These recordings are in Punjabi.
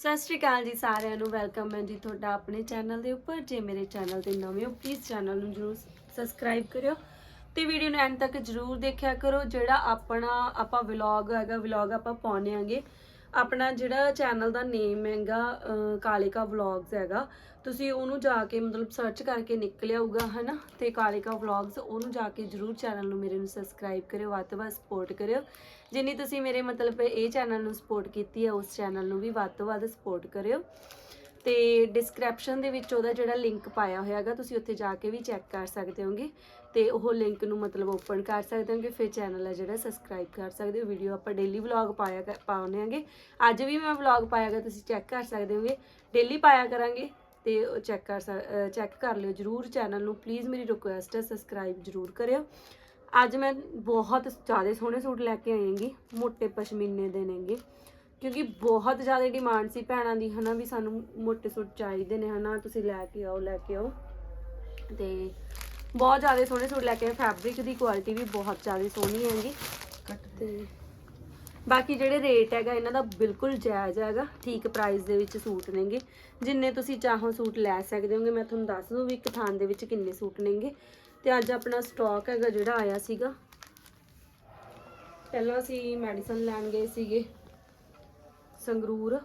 ਸਤਿ ਸ਼੍ਰੀ ਅਕਾਲ ਜੀ ਸਾਰਿਆਂ ਨੂੰ ਵੈਲਕਮ ਹੈ ਜੀ ਤੁਹਾਡਾ ਆਪਣੇ ਚੈਨਲ ਦੇ ਉੱਪਰ। ਜੇ ਮੇਰੇ ਚੈਨਲ ਤੇ ਨਵੇਂ ਹੋ ਪਲੀਜ਼ ਚੈਨਲ ਨੂੰ ਜਰੂਰ ਸਬਸਕ੍ਰਾਈਬ ਕਰਿਓ ਤੇ ਵੀਡੀਓ ਨੂੰ ਐਂਡ ਤੱਕ ਜਰੂਰ ਦੇਖਿਆ ਕਰੋ, ਜਿਹੜਾ ਆਪਣਾ ਆਪਾਂ ਵਲੌਗ ਹੈਗਾ ਵਲੌਗ ਆਪਾਂ ਪਾਉਣੇ ਆਂਗੇ ਆਪਣਾ ਜਿਹੜਾ ਚੈਨਲ ਦਾ ਨੇਮ ਹੈਗਾ ਕਾਲਿਕਾ ਵਲੌਗਸ ਹੈਗਾ, ਤੁਸੀਂ ਉਹਨੂੰ ਜਾ ਕੇ ਮਤਲਬ ਸਰਚ ਕਰਕੇ ਨਿਕਲ ਆਊਗਾ ਹਨਾ? ਤੇ ਕਾਲਿਕਾ ਵਲੌਗਸ ਉਹਨੂੰ ਜਾ ਕੇ ਜਰੂਰ ਚੈਨਲ ਨੂੰ ਮੇਰੇ ਨੂੰ ਸਬਸਕ੍ਰਾਈਬ ਕਰਿਓ, ਵੱਧ ਤੋਂ ਵੱਧ ਸਪੋਰਟ ਕਰਿਓ। ਜਿੰਨੀ ਤੁਸੀਂ ਮੇਰੇ ਮਤਲਬ ਇਹ ਚੈਨਲ ਨੂੰ ਸਪੋਰਟ ਕੀਤੀ ਹੈ, ਉਸ ਚੈਨਲ ਨੂੰ ਵੀ ਵੱਧ ਤੋਂ ਵੱਧ ਸਪੋਰਟ ਕਰਿਓ। ਤੇ ਡਿਸਕ੍ਰਿਪਸ਼ਨ ਦੇ ਵਿੱਚ ਉਹਦਾ ਜਿਹੜਾ ਲਿੰਕ ਪਾਇਆ ਹੋਇਆ ਹੈਗਾ, ਤੁਸੀਂ ਉੱਥੇ ਜਾ ਕੇ ਵੀ ਚੈੱਕ ਕਰ ਸਕਦੇ ਹੋਗੇ ਤੇ ਉਹ ਲਿੰਕ ਨੂੰ ਮਤਲਬ ਓਪਨ ਕਰ ਸਕਦੇ ਹੋਗੇ, ਫਿਰ ਚੈਨਲ ਹੈ ਜਿਹੜਾ ਸਬਸਕ੍ਰਾਈਬ ਕਰ ਸਕਦੇ ਹੋ। ਵੀਡੀਓ ਆਪਾਂ ਡੇਲੀ ਵਲੌਗ ਪਾਇਆ ਕਰ- ਪਾਉਂਦੇ ਆਂਗੇ ਅੱਜ ਵੀ ਮੈਂ ਵਲੌਗ ਪਾਇਆਗਾ ਤੁਸੀਂ ਚੈੱਕ ਕਰ ਸਕਦੇ ਹੋਗੇ। ਡੇਲੀ ਪਾਇਆ ਕਰਾਂਗੇ ਤੇ ਚੈੱਕ ਕਰ ਚੈੱਕ ਕਰ ਲਿਓ ਜਰੂਰ ਚੈਨਲ ਨੂੰ। ਪਲੀਜ਼ ਮੇਰੀ ਰਿਕੁਐਸਟ ਹੈ ਸਬਸਕ੍ਰਾਈਬ ਜਰੂਰ ਕਰਿਓ। ਅੱਜ ਮੈਂ ਬਹੁਤ ਜ਼ਿਆਦਾ ਸੋਹਣੇ ਸੂਟ ਲੈ ਕੇ ਆਈ ਹਾਂਗੀ, ਮੋਟੇ ਪਸ਼ਮੀਨੇ ਦੇ ਨੇਗੇ। ਕਿਉਂਕਿ ਬਹੁਤ ਜ਼ਿਆਦਾ ਡਿਮਾਂਡ ਸੀ ਭੈਣਾਂ ਦੀ, ਹਨਾ, ਵੀ ਸਾਨੂੰ ਮੋਟੇ ਸੂਟ ਚਾਹੀਦੇ ਨੇ, ਹਨਾ, ਤੁਸੀਂ ਲੈ ਕੇ ਆਓ, ਲੈ ਕੇ ਆਓ। ਤੇ ਬਹੁਤ ਜ਼ਿਆਦਾ ਸੋਹਣੇ ਸੂਟ ਲੈ ਕੇ ਆਏ ਫੈਬਰਿਕ ਦੀ ਕੁਆਲਿਟੀ ਵੀ ਬਹੁਤ ਜ਼ਿਆਦਾ ਸੋਹਣੀ ਹੈਗੀ। ਤੇ ਬਾਕੀ ਜਿਹੜੇ ਰੇਟ ਹੈਗਾ, ਇਹਨਾਂ ਦਾ ਬਿਲਕੁਲ ਜਾਇਜ਼ ਹੈਗਾ, ਠੀਕ ਪ੍ਰਾਈਸ ਦੇ ਵਿੱਚ ਸੂਟ ਨੇਗੇ। ਜਿੰਨੇ ਤੁਸੀਂ ਚਾਹੋ ਸੂਟ ਲੈ ਸਕਦੇ ਹੋਗੇ, ਮੈਂ ਤੁਹਾਨੂੰ ਦੱਸ ਦੂੰ ਵੀ ਇੱਕ ਥਾਨ ਦੇ ਵਿੱਚ ਕਿੰਨੇ ਸੂਟ ਨੇਗੇ। ਤੇ ਅੱਜ ਆਪਣਾ ਸਟਾਕ ਹੈਗਾ ਜਿਹੜਾ ਆਇਆ ਸੀਗਾ, ਪਹਿਲਾਂ ਅਸੀਂ ਮੈਡੀਸਨ ਲੈਣ ਗਏ ਸੀਗੇ। ਸੰਗਰੂਰ,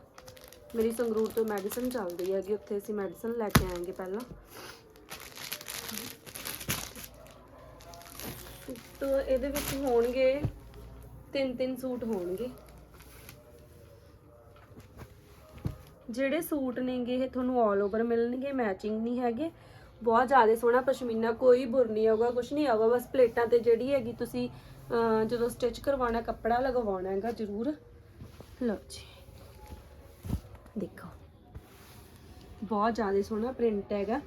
ਮੇਰੀ ਸੰਗਰੂਰ ਤੋਂ ਮੈਡੀਸਨ ਚੱਲਦੀ ਹੈਗੀ, ਉੱਥੇ ਅਸੀਂ ਮੈਡੀਸਨ ਲੈ ਕੇ ਆਏਗੇ ਪਹਿਲਾਂ। ਸੂਟ ਇਹਦੇ ਵਿੱਚ ਹੋਣਗੇ, ਤਿੰਨ ਤਿੰਨ ਸੂਟ ਹੋਣਗੇ। ਜਿਹੜੇ ਸੂਟ ਨੇਗੇ, ਇਹ ਤੁਹਾਨੂੰ 올 ਓਵਰ ਮਿਲਣਗੇ ਮੈਚਿੰਗ ਨਹੀਂ ਹੈਗੇ। ਬਹੁਤ ਜ਼ਿਆਦਾ ਸੋਹਣਾ ਪਸ਼ਮੀਨਾ, ਕੋਈ ਬੁਰ ਨਹੀਂ ਆਊਗਾ ਕੁਝ ਨਹੀਂ ਆਊਗਾ, ਬਸ ਪਲੇਟਾਂ ਤੇ ਜਿਹੜੀ ਹੈਗੀ ਤੁਸੀਂ ਜਦੋਂ ਸਟਿਚ ਕਰਵਾਉਣਾ, ਕੱਪੜਾ ਲਗਵਾਉਣਾ ਹੈਗਾ, ਜ਼ਰੂਰ। ਲਓ ਜੀ। ਦੇਖੋ। ਬਹੁਤ ਜ਼ਿਆਦਾ ਸੋਹਣਾ ਪ੍ਰਿੰਟ ਹੈਗਾ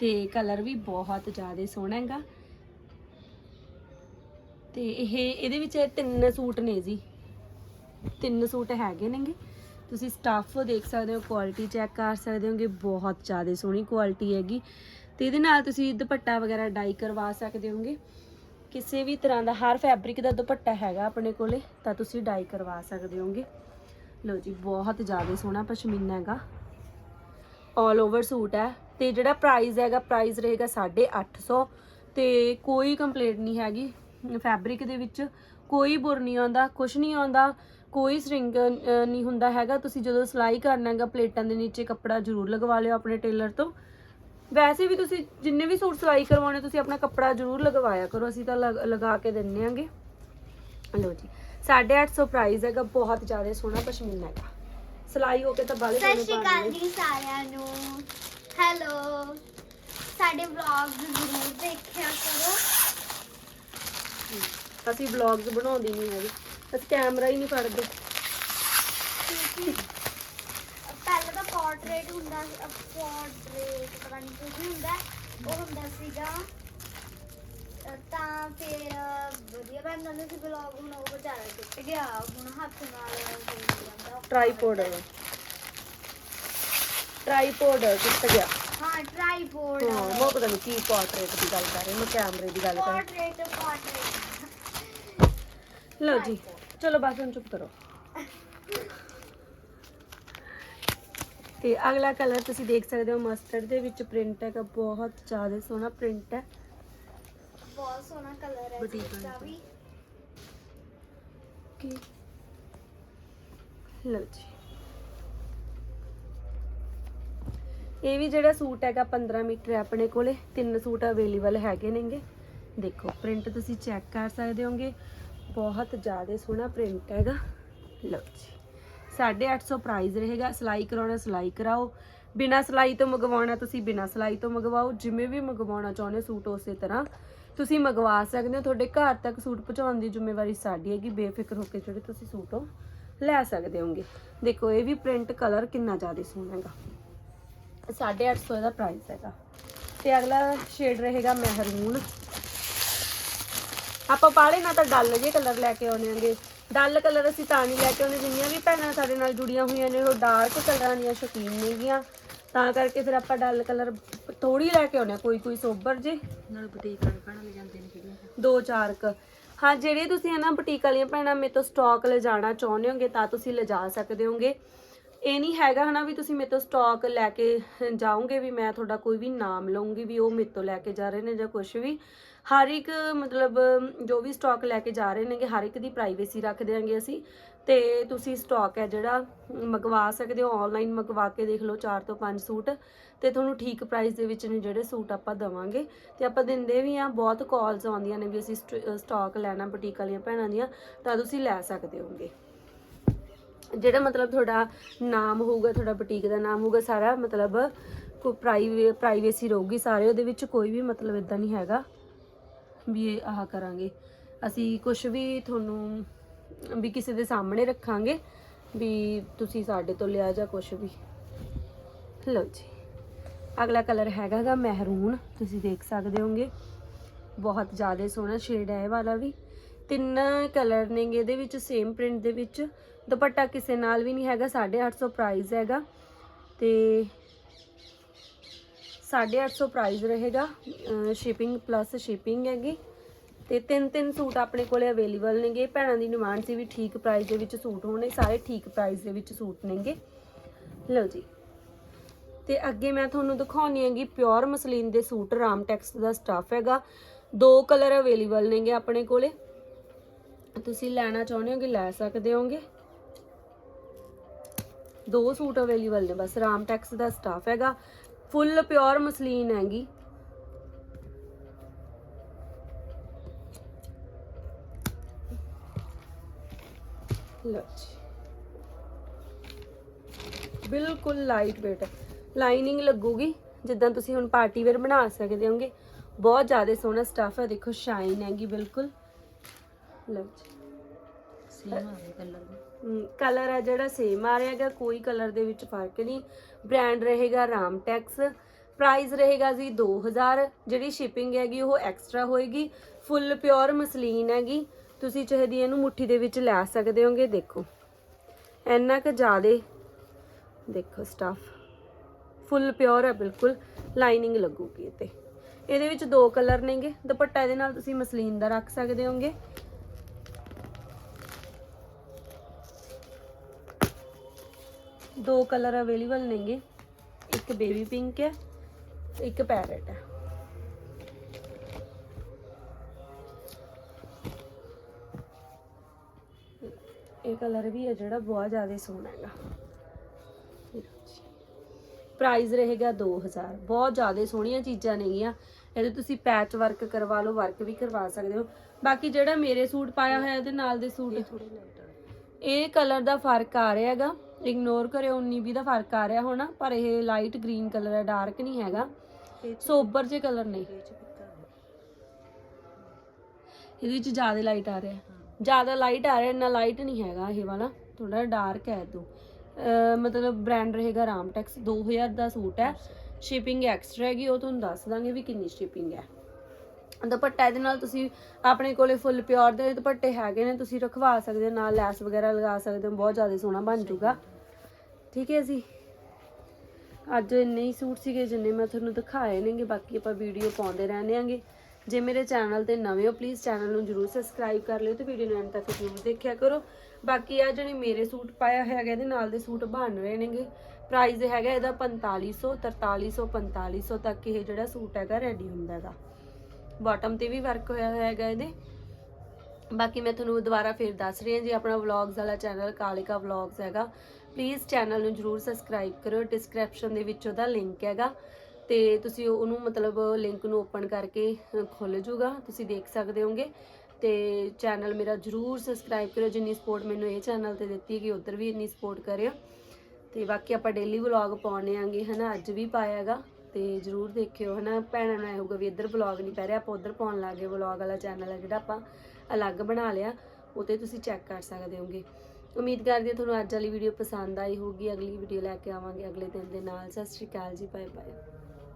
ਤੇ ਕਲਰ ਵੀ ਬਹੁਤ ਜ਼ਿਆਦਾ ਸੋਹਣਾ ਹੈਗਾ। ਤੇ ਇਹ, ਇਹਦੇ ਵਿੱਚ ਤਿੰਨ ਸੂਟ ਨੇ ਜੀ। ਤਿੰਨ ਸੂਟ ਹੈਗੇ ਨੇਗੇ। ਤੁਸੀਂ ਸਟਾਫ ਦੇਖ ਸਕਦੇ ਹੋ ਕੁਆਲਿਟੀ ਚੈੱਕ ਕਰ ਸਕਦੇ ਹੋਗੇ, ਬਹੁਤ ਜ਼ਿਆਦਾ ਸੋਹਣੀ ਕੁਆਲਿਟੀ ਹੈਗੀ। ਤੇ ਇਹਦੇ ਨਾਲ ਤੁਸੀਂ ਦੁਪੱਟਾ ਵਗੈਰਾ ਡਾਈ ਕਰਵਾ ਸਕਦੇ ਹੋਗੇ। ਕਿਸੇ ਵੀ ਤਰ੍ਹਾਂ ਦਾ, ਹਰ ਫੈਬਰਿਕ ਦਾ ਦੁਪੱਟਾ ਹੈਗਾ ਆਪਣੇ ਕੋਲੇ, ਤਾਂ ਤੁਸੀਂ ਡਾਈ ਕਰਵਾ ਸਕਦੇ ਹੋਗੇ। ਲਓ ਜੀ, ਬਹੁਤ ਜ਼ਿਆਦਾ ਸੋਹਣਾ ਪਸ਼ਮੀਨਾ ਹੈਗਾ। ਆਲ ਓਵਰ ਸੂਟ ਹੈ। ਤੇ ਜਿਹੜਾ ਪ੍ਰਾਈਸ ਹੈਗਾ ਪ੍ਰਾਈਸ ਰਹੇਗਾ 850 ਤੇ ਕੋਈ ਕੰਪਲੇਂਟ ਨਹੀਂ ਹੈਗੀ। ਫੈਬਰਿਕ ਦੇ ਵਿੱਚ ਕੋਈ ਬੁਰ ਨਹੀਂ ਆਉਂਦਾ ਕੁਝ ਨਹੀਂ ਆਉਂਦਾ, ਕੋਈ ਸਰਿੰਗ ਨਹੀਂ ਹੁੰਦਾ ਹੈਗਾ। ਤੁਸੀਂ ਜਦੋਂ ਸਿਲਾਈ ਕਰਨਾ ਹੈਗਾ, ਪਲੇਟਾਂ ਦੇ ਨੀਚੇ ਕੱਪੜਾ ਜ਼ਰੂਰ ਲਗਵਾ ਲਿਓ ਆਪਣੇ ਟੇਲਰ ਤੋਂ। ਵੈਸੇ ਵੀ ਤੁਸੀਂ ਜਿੰਨੇ ਵੀ ਸੂਟ ਸਿਲਾਈ ਕਰਵਾਉਣੇ, ਤੁਸੀਂ ਆਪਣਾ ਕੱਪੜਾ ਜ਼ਰੂਰ ਲਗਵਾਇਆ ਕਰੋ। ਅਸੀਂ ਤਾਂ ਲਗ- ਲਗਾ ਕੇ ਦਿੰਨੇ ਆਂਗੇ। ਲਓ ਜੀ। 850 ਪ੍ਰਾਈਸ ਹੈਗਾ ਬਹੁਤ ਜ਼ਿਆਦਾ ਸੋਹਣਾ ਪਸ਼ਮੀਨਾ ਹੈਗਾ। ਸਿਲਾਈ ਹੋ ਕੇ ਤਾਂ ਬਾਲੇ ਸਤਿ ਸੋਹਣੇ ਸ਼੍ਰੀ ਬਣ ਅਕਾਲ ਜੀ ਸਾਰਿਆਂ ਨੂੰ। ਹੈਲੋ ਸਾਡੇ ਵਲੌਗਸ ਜ਼ਰੂਰ ਦੇਖਿਆ ਕਰੋ। ਅਸੀਂ ਵਲੌਗਸ ਬਣਾਉਂਦੇ ਨਹੀਂ ਹੈਗੇ। ਅਸੀਂ ਕੈਮਰਾ ਹੀ ਨਹੀਂ ਫੜਦੇ। ਪਹਿਲਾਂ ਤਾਂ ਪੋਰਟਰੇਟ ਹੁੰਦਾ ਸੀ ਪੋਰਟਰੇਟ ਪਤਾ ਨਹੀਂ ਕੁਝ ਹੁੰਦਾ ਉਹ ਹੁੰਦਾ ਸੀਗਾ। ਤਾਂ ਫਿਰ ਵਧੀਆ ਬਣਦਾ ਹੁੰਦਾ ਸੀ ਵਲੌਗ ਹੁਣ ਉਹ ਵਿਚਾਰਾ ਟੁੱਟ ਗਿਆ ਹੁਣ ਹੱਥ ਨਾਲ ਹੋਈ ਜਾਂਦਾ। ਟ੍ਰਾਈਪੋਡ ਟ੍ਰਾਈਪੋਡ ਟੁੱਟ ਗਿਆ। ਹਾਂ ਟ੍ਰਾਈਪੋਡ ਹਾਂ ਮੈਂ ਪਤਾ ਨਹੀਂ ਕੀ ਪੋਰਟਰੇਟ ਦੀ ਗੱਲ ਕਰ ਰਹੀ ਮੈਂ ਕੈਮਰੇ ਦੀ ਗੱਲ ਕਰ। ਪੋਰਟਰੇਟ ਪੋਰਟਰੇਟ ਲਓ ਜੀ ਚਲੋ ਬਸ ਹੁਣ ਚੁੱਪ ਕਰੋ। ਤੇ ਅਗਲਾ ਕਲਰ ਤੁਸੀਂ ਦੇਖ ਸਕਦੇ ਹੋ ਮਸਟਰਡ ਦੇ ਵਿੱਚ ਪ੍ਰਿੰਟ ਹੈਗਾ ਬਹੁਤ ਜ਼ਿਆਦਾ ਸੋਹਣਾ ਪ੍ਰਿੰਟ ਹੈ। ਬਹੁਤ ਸੋਹਣਾ ਕਲਰ ਹੈ Boutique ਇਸ ਦਾ ਵਾਲਾ। ਵੀ। ਕੀ? ਲਓ ਜੀ। ਇਹ ਵੀ ਜਿਹੜਾ ਸੂਟ ਹੈਗਾ 15 ਮੀਟਰ ਆਪਣੇ ਕੋਲੇ ਤਿੰਨ ਸੂਟ ਅਵੇਲੇਬਲ ਹੈਗੇ ਨੇਗੇ। ਦੇਖੋ ਪ੍ਰਿੰਟ ਤੁਸੀਂ ਚੈੱਕ ਕਰ ਸਕਦੇ ਹੋਗੇ। ਬਹੁਤ ਜ਼ਿਆਦਾ ਸੋਹਣਾ ਪ੍ਰਿੰਟ ਹੈਗਾ। ਲਓ ਜੀ। 850 ਪ੍ਰਾਈਸ ਰਹੇਗਾ। ਸਿਲਾਈ ਕਰਾਉਣਾ ਸਿਲਾਈ ਕਰਾਓ। ਬਿਨਾ ਸਿਲਾਈ ਤੋਂ ਮੰਗਵਾਉਣਾ ਤੁਸੀਂ ਬਿਨਾ ਸਿਲਾਈ ਤੋਂ ਮੰਗਵਾਓ। ਜਿਵੇਂ ਵੀ ਮੰਗਵਾਉਣਾ ਚਾਹੁੰਦੇ ਸੂਟ ਉਸੇ ਤਰ੍ਹਾਂ। ਤੁਸੀਂ ਮੰਗਵਾ ਸਕਦੇ ਹੋ, ਤੁਹਾਡੇ ਘਰ ਤੱਕ ਸੂਟ ਪਹੁੰਚਾਉਣ ਦੀ ਜ਼ਿੰਮੇਵਾਰੀ ਸਾਡੀ ਹੈਗੀ, ਬੇਫਿਕਰ ਹੋ ਕੇ ਜਿਹੜੇ ਤੁਸੀਂ ਸੂਟ ਹੋ ਲੈ ਸਕਦੇ ਹੋਗੇ ਦੇਖੋ, ਇਹ ਵੀ ਪ੍ਰਿੰਟ ਕਲਰ ਕਿੰਨਾ ਜ਼ਿਆਦਾ ਸੋਹਣਾ ਹੈਗਾ। 850 ਇਹਦਾ ਪ੍ਰਾਈਸ ਹੈਗਾ। ਤੇ ਅਗਲਾ ਸ਼ੇਡ ਰਹੇਗਾ ਮਹਿਰੂਨ ਆਪਾਂ ਪਾਲੇ ਨਾ ਤਾਂ ਡੱਲ ਜੇ ਕਲਰ ਲੈ ਕੇ ਆਉਣੇ ਆਂਗੇ ਡੱਲ ਕਲਰ ਅਸੀਂ ਤਾਂ ਨਹੀਂ ਲੈ ਕੇ ਆਉਂਦੇ, ਜਿੰਨੀਆਂ ਵੀ ਭੈਣਾਂ ਸਾਡੇ ਨਾਲ ਜੁੜੀਆਂ ਹੋਈਆਂ ਨੇ, ਉਹ ਡਾਰਕ ਕਲਰਾਂ ਦੀਆਂ ਸ਼ੌਕੀਨ ਨੇਗੀਆਂ। ਤਾਂ ਕਰਕੇ ਫਿਰ ਆਪਾਂ ਡੱਲ ਕਲਰ ਥੋੜੀ ਲੈ ਕੇ ਆਉਣੇ ਆ, ਕੋਈ ਕੋਈ ਸੋਬਰ ਜੇ। ਨਾਲ ਬੁਟੀਕ ਵਾਲੇ ਭੈਣਾਂ ਲੈ ਜਾਂਦੇ ਨੇ ਕਿਹੜੀਆਂ ਦੋ ਚਾਰ ਕ। ਹਾਂ ਜਿਹੜੇ ਤੁਸੀਂ ਹਨਾ ਬੁਟੀਕ ਵਾਲੀਆਂ ਭੈਣਾਂ ਮੇਰੇ ਤੋਂ ਸਟਾਕ ਲਿਜਾਣਾ ਚਾਹੁੰਦੇ ਹੋਗੇ ਤਾਂ ਤੁਸੀਂ ਲਿਜਾ ਸਕਦੇ ਹੋਗੇ। ਇਹ ਨਹੀਂ ਹੈਗਾ ਹਨਾ ਵੀ ਤੁਸੀਂ ਮੇਰੇ ਤੋਂ ਸਟਾਕ ਲੈ ਕੇ ਜਾਓਗੇ ਵੀ ਮੈਂ ਤੁਹਾਡਾ ਕੋਈ ਵੀ ਨਾਮ ਲਵਾਂਗੀ ਵੀ ਉਹ ਮੇਰੇ ਤੋਂ ਲੈ ਕੇ ਜਾ ਰਹੇ ਨੇ ਜਾਂ ਕੁਝ ਵੀ। ਹਰ ਇੱਕ ਮਤਲਬ ਜੋ ਵੀ ਸਟਾਕ ਲੈ ਕੇ ਜਾ ਰਹੇ ਨੇਗੇ, ਹਰ ਇੱਕ ਦੀ ਪ੍ਰਾਈਵੇਸੀ ਰੱਖ ਦਿਆਂਗੇ ਅਸੀਂ। ਤੇ ਤੁਸੀਂ ਸਟਾਕ ਹੈ ਜਿਹੜਾ ਮੰਗਵਾ ਸਕਦੇ ਹੋ ਆਨਲਾਈਨ ਮੰਗਵਾ ਕੇ ਦੇਖ ਲਓ 4 ਤੋਂ 5 ਸੂਟ। ਤੇ ਤੁਹਾਨੂੰ ਠੀਕ ਪ੍ਰਾਈਸ ਦੇ ਵਿੱਚ ਨੇ ਜਿਹੜੇ ਸੂਟ ਆਪਾਂ ਦਵਾਂਗੇ। ਤੇ ਆਪਾਂ ਦਿੰਦੇ ਵੀ ਆ ਬਹੁਤ ਕਾਲਸ ਆਉਂਦੀਆਂ ਨੇ ਵੀ ਅਸੀਂ ਸਟਾਕ ਲੈਣਾ ਬੁਟੀਕ ਵਾਲੀਆਂ ਭੈਣਾਂ ਦੀਆਂ, ਤਾਂ ਤੁਸੀਂ ਲੈ ਸਕਦੇ ਹੋਗੇ ਜਿਹੜਾ ਮਤਲਬ ਤੁਹਾਡਾ ਨਾਮ ਹੋਊਗਾ, ਤੁਹਾਡਾ ਬੁਟੀਕ ਦਾ ਨਾਮ ਹੋਊਗਾ, ਸਾਰਾ ਮਤਲਬ ਕੋ ਪ੍ਰਾਈਵੇ, ਪ੍ਰਾਈਵੇਸੀ ਰਹੂਗੀ ਸਾਰੇ, ਉਹਦੇ ਵਿੱਚ ਕੋਈ ਵੀ ਮਤਲਬ ਇਦਾਂ ਨਹੀਂ ਹੈਗਾ ਵੀ ਇਹ ਆਹ ਕਰਾਂਗੇ। ਅਸੀਂ ਕੁਝ ਵੀ ਤੁਹਾਨੂੰ, ਵੀ ਕਿਸੇ ਦੇ ਸਾਹਮਣੇ ਰੱਖਾਂਗੇ, ਵੀ ਤੁਸੀਂ ਸਾਡੇ ਤੋਂ ਲਿਆ ਜਾਂ ਕੁਝ ਵੀ। ਲਓ ਜੀ, ਅਗਲਾ ਕਲਰ ਹੈਗਾਗਾ ਮਹਿਰੂਨ, ਤੁਸੀਂ ਦੇਖ ਸਕਦੇ ਹੋਗੇ। ਬਹੁਤ ਜ਼ਿਆਦਾ ਸੋਹਣਾ ਸ਼ੇਡ ਹੈ ਇਹ ਵਾਲਾ ਵੀ। ਤਿੰਨ ਕਲਰ ਨੇਗੇ ਇਹਦੇ ਵਿੱਚ ਸੇਮ ਪ੍ਰਿੰਟ ਦੇ ਵਿੱਚ। ਦੁਪੱਟਾ ਕਿਸੇ ਨਾਲ ਵੀ ਨਹੀਂ ਹੈਗਾ 850 ਪ੍ਰਾਈਸ ਹੈਗਾ ਤੇ 850 ਪ੍ਰਾਈਸ ਰਹੇਗਾ ਸ਼ਿਪਿੰਗ ਪਲੱਸ ਸ਼ਿਪਿੰਗ ਹੈਗੀ ਤੇ ਤਿੰਨ ਤਿੰਨ ਸੂਟ ਆਪਣੇ ਕੋਲੇ ਅਵੇਲੇਬਲ ਨੇਗੇ। ਭੈਣਾਂ ਦੀ ਡਿਮਾਂਡ ਸੀ ਵੀ ਠੀਕ ਪ੍ਰਾਈਸ ਦੇ ਵਿੱਚ ਸੂਟ ਹੋਣੇ, ਸਾਰੇ ਠੀਕ ਪ੍ਰਾਈਸ ਦੇ ਵਿੱਚ ਸੂਟ ਨੇਗੇ। ਲਓ ਜੀ। ਤੇ ਅੱਗੇ ਮੈਂ ਤੁਹਾਨੂੰ ਦਿਖਾਉਣੀ ਹੈਗੀ ਪਿਓਰ ਮਸਲੀਨ ਦੇ ਸੂਟ, ਰਾਮ ਟੈਕਸ ਦਾ ਸਟਾਫ ਹੈਗਾ। ਦੋ ਕਲਰ ਅਵੇਲੇਬਲ ਨੇਗੇ ਆਪਣੇ ਕੋਲੇ। ਤੁਸੀਂ ਲੈਣਾ ਚਾਹੁੰਦੇ ਹੋਗੇ, ਲੈ ਸਕਦੇ ਹੋਗੇ। ਦੋ ਸੂਟ ਅਵੇਲੇਬਲ ਨੇ, ਬਸ ਰਾਮ ਟੈਕਸ ਦਾ ਸਟਾਫ ਹੈਗਾ ਫੁੱਲ ਪਿਓਰ ਮਸਲੀਨ ਹੈਗੀ। ਲਓ ਜੀ। ਬਿਲਕੁਲ ਲਾਈਟ weight ਲਾਈਨਿੰਗ ਲੱਗੂਗੀ, ਜਿੱਦਾਂ ਤੁਸੀਂ ਹੁਣ ਪਾਰਟੀ ਵੇਅਰ ਬਣਾ ਸਕਦੇ ਹੋਗੇ। ਬਹੁਤ ਜ਼ਿਆਦਾ ਸੋਹਣਾ ਸਟਫ ਹੈ, ਦੇਖੋ ਸ਼ਾਈਨ ਹੈਗੀ, ਬਿਲਕੁਲ। ਲਓ ਜੀ। ਸੇਮ ਆ ਕਲਰ ਕਲਰ ਹੈ ਜਿਹੜਾ ਸੇਮ ਆ ਰਿਹਾ ਹੈਗਾ, ਕੋਈ ਕਲਰ ਦੇ ਵਿੱਚ ਫ਼ਰਕ ਨਹੀਂ। ਬ੍ਰਾਂਡ ਰਹੇਗਾ ਰਾਮਟੈਕਸ ਪ੍ਰਾਈਸ ਰਹੇਗਾ ਜੀ 2000 ਜਿਹੜੀ ਸ਼ਿਪਿੰਗ ਹੈਗੀ ਉਹ ਐਕਸਟਰਾ ਹੋਏਗੀ। ਫੁੱਲ ਪਿਓਰ ਮਸਲੀਨ ਹੈਗੀ। ਤੁਸੀਂ ਚਾਹੇ ਦੀ ਇਹਨੂੰ ਮੁੱਠੀ ਦੇ ਵਿੱਚ ਲੈ ਸਕਦੇ ਹੋਗੇ, ਦੇਖੋ। ਇੰਨਾ ਕੁ ਜ਼ਿਆਦੇ, ਦੇਖੋ ਸਟਾਫ ਫੁੱਲ ਪਿਓਰ ਹੈ ਬਿਲਕੁਲ। ਲਾਈਨਿੰਗ ਲੱਗੂਗੀ ਇਹ ਤੇ ਇਹਦੇ ਵਿੱਚ ਦੋ ਕਲਰ ਨੇਗੇ। ਦੁਪੱਟਾ ਇਹਦੇ ਨਾਲ ਤੁਸੀਂ ਮਸਲੀਨ ਦਾ ਰੱਖ ਸਕਦੇ ਹੋਗੇ। ਦੋ ਕਲਰ ਅਵੇਲੇਬਲ ਨੇਗੇ। ਇੱਕ ਬੇਬੀ ਪਿੰਕ ਹੈ ਇੱਕ ਪੈਰਟ ਹੈ। ਇਹ ਕਲਰ ਵੀ ਹੈ ਜਿਹੜਾ ਬਹੁਤ ਜ਼ਿਆਦਾ ਸੋਹਣਾ ਹੈਗਾ। ਪ੍ਰਾਈਸ ਰਹੇਗਾ 2000 ਬਹੁਤ ਜ਼ਿਆਦਾ ਸੋਹਣੀਆਂ ਚੀਜ਼ਾਂ ਨੇਗੀਆਂ। ਇਹਦੇ ਤੁਸੀਂ ਪੈਚ ਵਰਕ ਕਰਵਾ ਲਓ ਵਰਕ ਵੀ ਕਰਵਾ ਸਕਦੇ ਹੋ। ਬਾਕੀ ਜਿਹੜਾ ਮੇਰੇ ਸੂਟ ਪਾਇਆ ਹੋਇਆ ਇਹਦੇ ਨਾਲ ਦੇ ਸੂਟ। ਇਹ ਕਲਰ ਦਾ ਫ਼ਰਕ ਆ ਰਿਹਾ ਹੈਗਾ। ਇਗਨੋਰ ਕਰਿਓ 19 20 ਦਾ ਫ਼ਰਕ ਆ ਰਿਹਾ ਹੋਣਾ, ਪਰ ਇਹ ਲਾਈਟ ਗ੍ਰੀਨ ਕਲਰ ਹੈ ਡਾਰਕ ਨਹੀਂ ਹੈਗਾ। ਸੋਬਰ ਜੇ ਕਲਰ ਨਹੀਂ ਇਹਦੇ ਵਿੱਚ ਜ਼ਿਆਦਾ ਲਾਈਟ ਆ ਰਿਹਾ। ਜ਼ਿਆਦਾ ਲਾਈਟ ਆ ਰਿਹਾ, ਇੰਨਾ ਲਾਈਟ ਨਹੀਂ ਹੈਗਾ ਇਹ ਵਾਲਾ। ਥੋੜਾ ਡਾਰਕ ਹੈ ਤੂੰ। ਮਤਲਬ ਬ੍ਰਾਂਡ ਰਹੇਗਾ ਰਾਮਟੈਕਸ 2000 ਦਾ ਸੂਟ ਹੈ। ਸ਼ਿਪਿੰਗ ਐਕਸਟਰਾ ਹੈਗੀ, ਉਹ ਤੁਹਾਨੂੰ ਦੱਸ ਦਾਂਗੇ ਵੀ ਕਿੰਨੀ ਸ਼ਿਪਿੰਗ ਹੈ। ਦੁਪੱਟਾ ਇਹਦੇ ਨਾਲ ਤੁਸੀਂ ਆਪਣੇ ਕੋਲੇ ਫੁੱਲ ਪਿਓਰ ਦੇ ਦੁਪੱਟੇ ਹੈਗੇ ਨੇ, ਤੁਸੀਂ ਰਖਵਾ ਸਕਦੇ ਹੋ, ਨਾਲ ਲੈਸ ਵਗੈਰਾ ਲਗਾ ਸਕਦੇ ਹੋ, ਬਹੁਤ ਜ਼ਿਆਦਾ ਸੋਹਣਾ ਬਣ ਜਾਊਗਾ। ਠੀਕ ਹੈ ਜੀ। ਅੱਜ ਇੰਨੇ ਹੀ ਸੂਟ ਸੀਗੇ ਜਿੰਨੇ ਮੈਂ ਤੁਹਾਨੂੰ ਦਿਖਾਏ ਨੇਗੇ, ਬਾਕੀ ਆਪਾਂ ਵੀਡੀਓ ਪਾਉਂਦੇ ਰਹਿੰਦੇ ਆਂਗੇ ਜੇ ਮੇਰੇ ਚੈਨਲ ਤੇ ਨਵੇਂ ਹੋ ਪਲੀਜ਼ ਚੈਨਲ ਨੂੰ ਜਰੂਰ ਸਬਸਕ੍ਰਾਈਬ ਕਰ ਲਿਓ ਤੇ ਵੀਡੀਓ ਨੂੰ ਐਂਡ ਤੱਕ ਜਰੂਰ ਦੇਖਿਆ ਕਰੋ। ਬਾਕੀ ਆ ਜਿਹੜੇ ਮੇਰੇ ਸੂਟ ਪਾਇਆ ਹੈਗਾ, ਇਹਦੇ ਨਾਲ ਦੇ ਸੂਟ ਬਣ ਰਹੇ ਨੇਗੇ। ਪ੍ਰਾਈਸ ਹੈਗਾ ਇਹਦਾ 4500 4300 4500 ਤੱਕ ਇਹ ਜਿਹੜਾ ਸੂਟ ਹੈਗਾ ਰੈਡੀ ਹੁੰਦਾ ਹੈਗਾ ਬਾਟਮ ਤੇ ਵੀ ਵਰਕ ਹੋਇਆ ਹੋਇਆ ਹੈਗਾ ਇਹਦੇ। ਬਾਕੀ ਮੈਂ ਤੁਹਾਨੂੰ ਦੁਬਾਰਾ ਫੇਰ ਦੱਸ ਰਹੀ ਹਾਂ ਜੀ ਆਪਣਾ ਵਲੌਗਸ ਵਾਲਾ ਚੈਨਲ ਕਾਲਿਕਾ ਵਲੌਗਸ ਹੈਗਾ। ਪਲੀਜ਼ ਚੈਨਲ ਨੂੰ ਜਰੂਰ ਸਬਸਕ੍ਰਾਈਬ ਕਰੋ ਡਿਸਕ੍ਰਿਪਸ਼ਨ ਦੇ ਵਿੱਚ ਉਹਦਾ ਲਿੰਕ ਹੈਗਾ। ਤੇ ਤੁਸੀਂ ਉਹਨੂੰ ਮਤਲਬ ਲਿੰਕ ਨੂੰ ਓਪਨ ਕਰਕੇ ਅ, ਖੁੱਲ ਜਾਊਗਾ ਤੁਸੀਂ ਦੇਖ ਸਕਦੇ ਹੋਗੇ ਤੇ ਚੈਨਲ ਮੇਰਾ ਜਰੂਰ ਸਬਸਕ੍ਰਾਈਬ ਕਰਿਓ ਜਿੰਨੀ ਸਪੋਰਟ ਮੈਨੂੰ ਇਹ ਚੈਨਲ ਤੇ ਦਿੱਤੀ ਹੈਗੀ ਉਧਰ ਵੀ ਇੰਨੀ ਸਪੋਰਟ ਕਰਿਓ। ਤੇ ਬਾਕੀ ਆਪਾਂ ਡੇਲੀ ਵਲੌਗ ਪਾਉਣੇ ਆਂਗੇ ਹਨਾ ਅੱਜ ਵੀ ਪਾਇਆ ਹੈਗਾ। ਤੇ ਜਰੂਰ ਦੇਖਿਓ, ਹਨਾ? ਭੈਣਾਂ ਨੂੰ ਐ ਹੋਊਗਾ ਵੀ ਇੱਧਰ ਵਲੌਗ ਨਹੀਂ ਪੈ ਰਿਹਾ, ਆਪਾਂ ਉਧਰ ਪਾਉਣ ਲੱਗੇ ਵਲੌਗ ਵਾਲਾ ਚੈਨਲ ਹੈ ਜਿਹੜਾ ਆਪਾਂ ਅਲੱਗ ਬਣਾ ਲਿਆ ਉਹ ਤੇ ਤੁਸੀਂ ਚੈੱਕ ਕਰ ਸਕਦੇ ਹੋਗੇ ਉਮੀਦ ਕਰਦੀ ਹਾਂ ਤੁਹਾਨੂੰ ਅੱਜ ਵਾਲੀ ਵੀਡੀਓ ਪਸੰਦ ਆਈ ਹੋਊਗੀ, ਅਗਲੀ ਵੀਡੀਓ ਲੈ ਕੇ ਆਵਾਂਗੇ, ਅਗਲੇ ਦਿਨ ਦੇ ਨਾਲ। ਸਤਿ ਸ਼੍ਰੀ ਅਕਾਲ ਜੀ ਬਾਏ ਬਾਏ